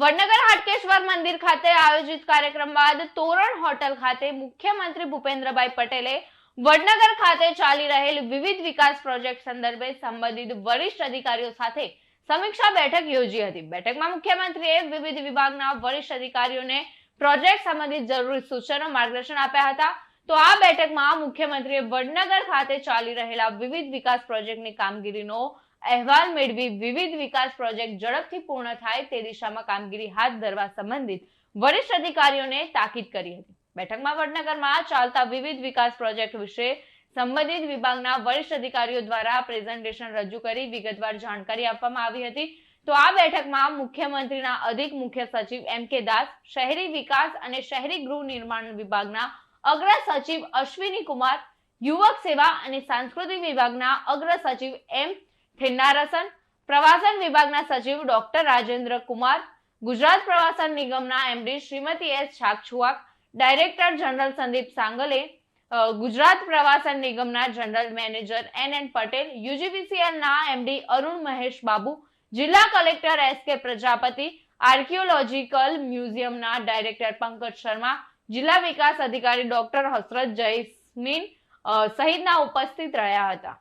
વડનગર હાટકેશ્વર મંદિર ખાતે આયોજિત કાર્યક્રમ બાદ તોરણ હોટલ ખાતે મુખ્યમંત્રી ભૂપેન્દ્રભાઈ પટેલે વડનગર ખાતે ચાલી રહેલ વિવિધ વિકાસ પ્રોજેક્ટ સંદર્ભે સંબંધિત વરિષ્ઠ અધિકારીઓ સાથે સમીક્ષા બેઠક યોજી હતી. બેઠકમાં મુખ્યમંત્રીએ વિવિધ વિભાગના વરિષ્ઠ અધિકારીઓને પ્રોજેક્ટ સંબંધિત જરૂરી સૂચનો, માર્ગદર્શન આપ્યા હતા. તો આ બેઠકમાં મુખ્યમંત્રીએ વડનગર ખાતે ચાલી રહેલા વિવિધ વિકાસ પ્રોજેક્ટની કામગીરીનો અહેવાલ મેળવી વિવિધ વિકાસ પ્રોજેક્ટ ઝડપથી પૂર્ણ થાય તે દિશામાં કામગીરી હાથ ધરવા સંબંધિત વરિષ્ઠ અધિકારીઓને તાકીદ કરી હતી. બેઠકમાં વડનગરમાં ચાલતા વિવિધ વિકાસ પ્રોજેક્ટ વિશે સંબંધિત વિભાગના વરિષ્ઠ અધિકારીઓ દ્વારા પ્રેઝન્ટેશન રજૂ કરી વિગતવાર જાણકારી આપવામાં આવી હતી. તો આ બેઠકમાં મુખ્યમંત્રીના અધિક મુખ્ય સચિવ એમ કે દાસ, શહેરી વિકાસ અને શહેરી ગૃહ નિર્માણ વિભાગના અગ્ર સચિવ અશ્વિની કુમાર, યુવક સેવા અને સાંસ્કૃતિક વિભાગના અગ્ર સચિવ એમ થિન્નારસન પ્રવાસન વિભાગના સચિવ ડોક્ટર રાજેન્દ્ર કુમાર, ગુજરાત પ્રવાસન નિગમના MD Shrimati S Chhakchhuak, director general Sandeep Sangle Gujarat પ્રવાસન નિગમના general manager N N Patel, યુજીબીસીએલના MD Arun Mahesh Babu, જિલ્લા collector S K Prajapati, archaeological મ્યુઝિયમના director Pankaj Sharma, જિલ્લા વિકાસ અધિકારી ડોક્ટર હસરત જયસ્મીન સહિતના ઉપસ્થિત રહ્યા હતા.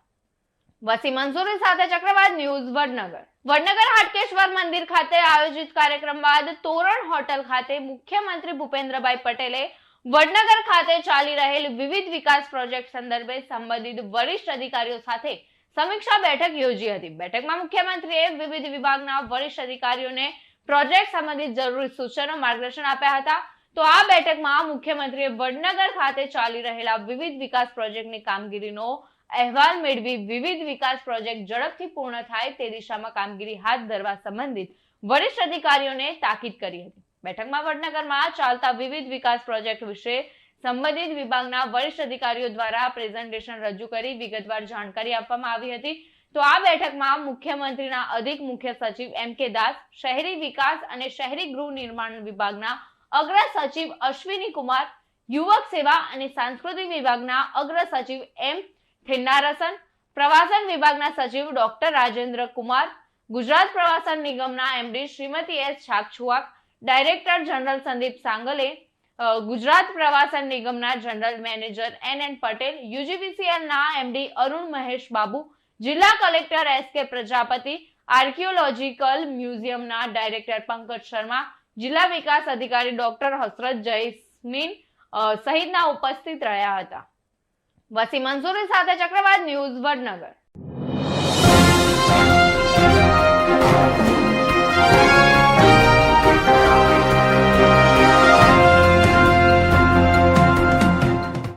વસી મંસૂરી સાથે ચક્રવાત ન્યૂઝ વડનગર. વડનગર હાટકેશ્વર મંદિર ખાતે આયોજિત કાર્યક્રમ બાદ તોરણ હોટલ ખાતે મુખ્યમંત્રી ભૂપેન્દ્રભાઈ પટેલે વડનગર ખાતે ચાલી રહેલ વિવિધ વિકાસ પ્રોજેક્ટ સંદર્ભે સંબંધિત વરિષ્ઠ અધિકારીઓ સાથે સમીક્ષા બેઠક યોજી હતી. બેઠકમાં મુખ્યમંત્રીએ વિવિધ વિભાગના વરિષ્ઠ અધિકારીઓને પ્રોજેક્ટ સંબંધિત જરૂરી સૂચનો, માર્ગદર્શન આપ્યા હતા. તો આ બેઠકમાં મુખ્યમંત્રીએ વડનગર ખાતે ચાલી રહેલા વિવિધ વિકાસ પ્રોજેક્ટની કામગીરીનો અહેવાલ મેળવી વિવિધ વિકાસ પ્રોજેક્ટ ઝડપથી પૂર્ણ થાય તે દિશામાં કામગીરી હાથ ધરવા સંબંધિત વરિષ્ઠ અધિકારીઓને તાકીદ કરી હતી. બેઠકમાં વડનગરમાં ચાલતા વિવિધ વિકાસ પ્રોજેક્ટ વિશે સંબંધિત વિભાગના વરિષ્ઠ અધિકારીઓ દ્વારા પ્રેઝન્ટેશન રજૂ કરી વિગતવાર જાણકારી આપવામાં આવી હતી. તો આ બેઠકમાં મુખ્યમંત્રીના અધિક મુખ્ય સચિવ એમ કે દાસ, શહેરી વિકાસ અને શહેરી ગૃહ નિર્માણ વિભાગના અગ્ર સચિવ અશ્વિની કુમાર, યુવક સેવા અને સાંસ્કૃતિક વિભાગના અગ્ર સચિવ એમ થિન્નારસન પ્રવાસન વિભાગના સચિવ ડોક્ટર રાજેન્દ્ર કુમાર, ગુજરાત પ્રવાસન નિગમના MD Shrimati S Chhakchhuak, director general Sandeep Sangle Gujarat પ્રવાસન નિગમના general manager N N Patel, યુજીવીસીએલના MD Arun Mahesh Babu, જિલ્લા collector S K Prajapati, archaeological મ્યુઝિયમના director Pankaj Sharma, જિલ્લા વિકાસ અધિકારી ડોક્ટર હસરત જયસ્મીન સહિતના ઉપસ્થિત રહ્યા હતા. વસી મંસૂરી સાથે ચક્રવાત ન્યૂઝ વડનગર